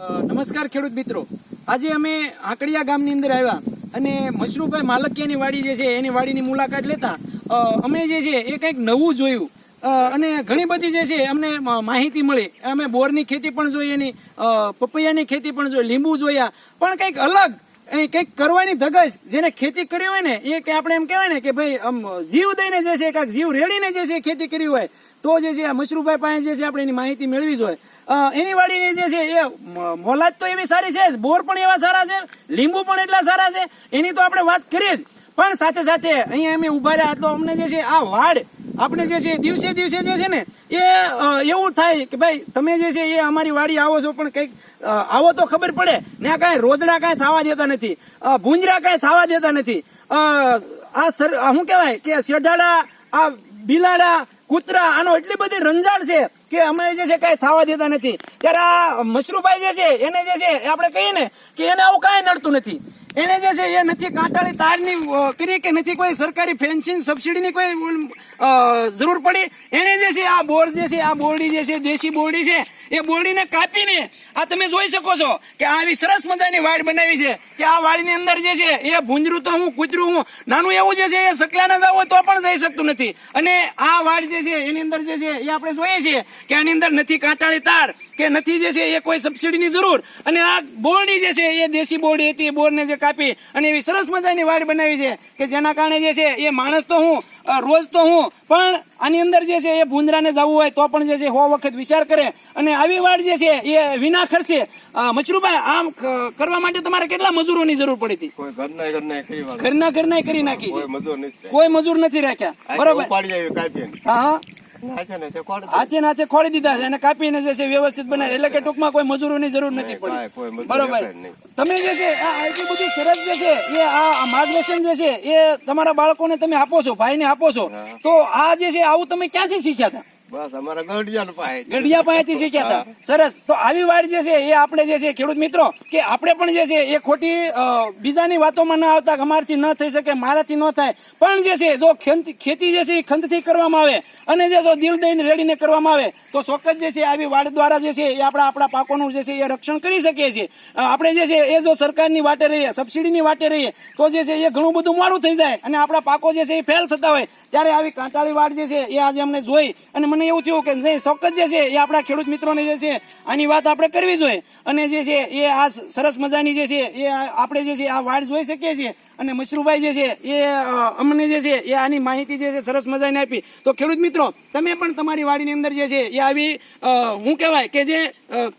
નમસ્કાર ખેડૂત મિત્રો. આજે અમે આકડિયા ગામની અંદર આવ્યા અને મશરૂભાઈ માલકિયાની વાડી જે છે, એની વાડીની મુલાકાત લેતા અમે જે છે, એ કંઈક નવું જોયું. અને ઘણી બધી જે છે, અમને માહિતી મળી. અમે બોરની ખેતી પણ જોઈ એની પપૈયાની ખેતી પણ જોઈ, લીંબુ જોયા, પણ કંઈક અલગ એ કંઈક કરવાની ધગશ જેને ખેતી કરી હોય ને એ કે આપણે એમ કહેવાય ને કે ભાઈ આમ જીવ દઈને જે છે કાંઈક જીવ રેડીને જે છે ખેતી કરી હોય તો જે છે આ મશરૂફભાઈ પાસે જે છે આપણે એની માહિતી મેળવી જોઈએ અ, એની વાડીની જે છે એ મોલાદ તો એવી સારી છે જ, બોર પણ એવા સારા છે લીંબુ પણ એટલા સારા છે એની તો આપણે વાત કરીએ જ. પણ સાથે સાથે અહીંયા અમે ઊભા રહ્યા તો અમને જે છે આ વાડ આપણે જે છે દિવસે દિવસે જે છે ને એ એવું થાય કે ભાઈ, તમે જે છે એ અમારી વાડી આવો છો, પણ કંઈક આવો તો ખબર પડે. ને આ કાંઈ રોજડા કાંઈ થવા દેતા નથી. ભૂંજરા કાંઈ થવા દેતા નથી. આ સર શું કહેવાય કે શેઢાડા આ બિલાડા, કૂતરા, આનો એટલી બધી રંજાડ છે કે અમે જે છે કાંઈ થવા દેતા નથી. ત્યારે આ મશરૂભાઈ જે છે, એને જે છે આપણે કહીએ ને કે એને આવું કાંઈ નડતું નથી. એને જે છે એ નથી કાંટાળી તારની કરી કે નથી કોઈ સરકારી ફેન્સિંગ સબસિડીની કોઈ જરૂર પડી? એને જે છે આ બોર જે છે, આ બોરડી જે છે, દેશી બોરડી છે, એ બોરડીને કાપીને, આ તમે જોઈ શકો છો કે આવી સરસ મજાની વાડ બનાવી છે કે આ વાડની અંદર જે છે એ ભૂંજરું તો હું, કૂતરું હું, નાનું એવું જે છે એ સકલા ના જાવ તો પણ જઈ શકતું નથી. અને આ વાડ જે છે એની અંદર જે છે એ આપણે જોઈએ છીએ કે આની અંદર નથી કાંટાળી તાર, કે નથી જે છે એ કોઈ સબસિડીની જરૂર. અને આ બોરડી જે છે એ દેશી બોરડી હતી બોરને જે કાપી અને એવી સરસ મજાની વાડ બનાવી છે કે જેના કારણે જે છે એ માણસ તો હું રોજ તો હું પણ આની અંદર જે છે એ ભૂંદરાને જવું હોય તો પણ જે છે હો વખત વિચાર કરે અને આવી વાડ જે છે એ વિના ખર્ચે મચરૂભાઈ આમ કરવા માટે તમારે કેટલા મજૂરોની જરૂર પડી હતી? ઘરના ઘરના કરી નાખી કોઈ મજૂર નથી. કોઈ મજૂર નથી રાખ્યા. બરોબર. હા હા. હાથે નાથે ખોડી દીધા છે અને કાપીને જે છે વ્યવસ્થિત બનાવે. એટલે કે ટૂંકમાં કોઈ મજૂરોની જરૂર નથી પડી. બરોબર. તમે જે છે આ આટલી બધી સરસ જે છે એ આ આ માર્ગદર્શન જે છે એ તમારા બાળકોને તમે આપો છો ભાઈને આપો છો. તો આ જે છે આવું તમે ક્યાંથી શીખ્યા હતા? બસ અમારા ગઢિયા પાસે ગઢિયા પાસેથી શીખ્યા હતા સરસ તો આવી વાડ જે છે એ આપણે જે છે ખેડૂત મિત્રો કે આપણે પણ જે છે એ ખોટી બીજાની વાતોમાં ના આવતા અમારથી ન થઈ શકે મારાથી ન થાય પણ જે છે જો ખેતી જે છે એ ખંતથી કરવામાં આવે અને જે જો દિલ દઈને રેડીને કરવામાં આવે તો ચોક્કસ જે છે આવી વાડ દ્વારા જે છે એ આપણા આપણા પાકોનું જે છે એ રક્ષણ કરી શકીએ છીએ આપણે જે છે એ જો સરકારની વાટે રહીએ સબસિડીની વાટે રહીએ તો જે છે એ ઘણું બધું મોડું થઈ જાય અને આપણા પાકો જે છે એ ફેલ થતા હોય ત્યારે આવી કાંટાળી વાડ જે છે એ આજે અમને જોઈ અને મને એવું થયું કે નહીં ચોક્કસ જે છે એ આપણા ખેડૂત મિત્રોને જે છે આની વાત આપણે કરવી જોઈએ અને જે છે એ આ સરસ મજાની જે છે એ આપણે જે છે આ વાડ જોઈ શકીએ છીએ અને મશરૂભાઈ જે છે એ અમને જે છે એ આની માહિતી જે છે સરસ મજાની આપી તો ખેડૂત મિત્રો તમે પણ તમારી વાડીની અંદર જે છે એ આવી હું કહેવાય કે જે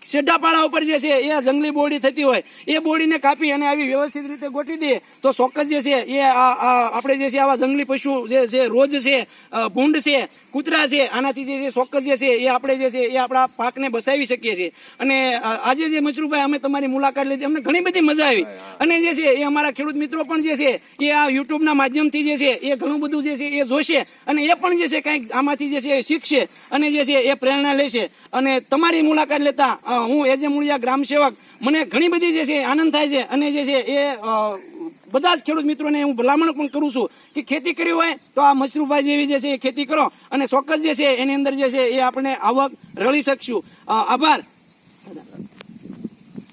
શેઢાપાળા ઉપર જે છે એ જંગલી બોરડી થતી હોય એ બોરડીને કાપી અને આવી વ્યવસ્થિત રીતે ગોઠવી દે તો ચોક્કસ જે છે એ આ આપણે જે છે આવા જંગલી પશુ જે છે રોજ છે ભૂંડ છે કૂતરા છે આનાથી જે છે ચોક્કસ જે છે એ આપણે જે છે એ આપણા પાકને બસાવી શકીએ છીએ અને આજે જે મચરુભાઈ અમે તમારી મુલાકાત લીધી અમને ઘણી બધી મજા આવી અને જે છે એ અમારા ખેડૂત મિત્રો પણ જે છે એ આ યુટ્યુબના માધ્યમથી જે છે એ ઘણું બધું જે છે એ જોશે અને એ પણ જે છે કંઈક આમાંથી જે છે એ શીખશે અને જે છે એ પ્રેરણા લેશે અને તમારી મુલાકાત લેતા હું એજ એ મૂળિયા ગ્રામ સેવક મને ઘણી બધી જે છે આનંદ થાય છે અને જે છે એ બધા જ ખેડૂત મિત્રોને હું ભલામણ પણ કરું છું કે ખેતી કરી હોય તો આ મશરૂભાઈ જેવી જે છે એ ખેતી કરો અને ચોક્કસ જે છે એની અંદર જે છે એ આપણે આવક રળી શકશું. આભાર.